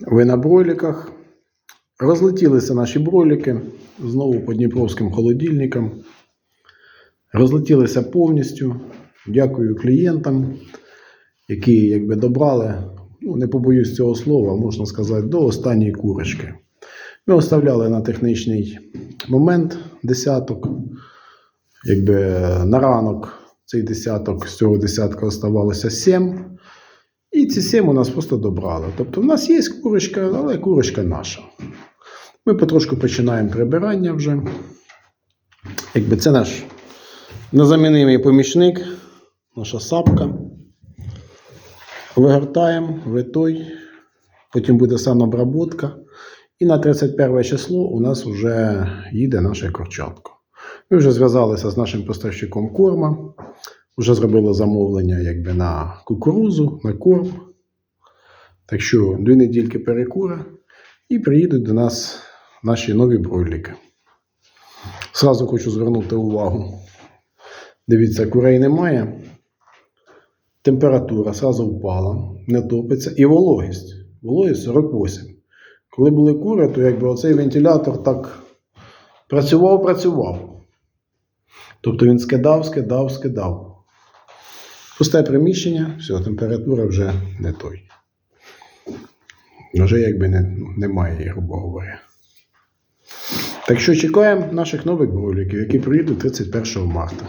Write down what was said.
Ви на бройліках. Розлетілися наші бройліки знову по дніпровським холодильникам. Розлетілися повністю. Дякую клієнтам, які якби добрали, ну не побоюсь цього слова, можна сказати, до останньої курочки. Ми оставляли на технічний момент десяток. Якби на ранок цей десяток, з цього десятка оставалося сім. І ці сім у нас просто добрали. Тобто в нас є курочка, але курочка наша. Ми потрошку починаємо прибирання вже. Якби це наш незамінимий помічник, наша сапка. Вигортаємо, витой, потім буде санобработка. І на 31 число у нас вже їде наше курчатко. Ми вже зв'язалися з нашим поставщиком корма, вже зробили замовлення якби, на кукурузу, на корм. Так що дві недільки перекура і приїдуть до нас наші нові бройліки. Зразу хочу звернути увагу. Дивіться, курей немає. Температура зразу впала, не топиться. І вологість. Вологість 48. Коли були кури, то якби оцей вентилятор так працював, працював. Тобто він скидав, скидав, скидав. Пусте приміщення, все, температура вже не той. Вже якби не, немає грубо говоря. Так що чекаємо наших нових бройліків, які приїдуть 31 марта.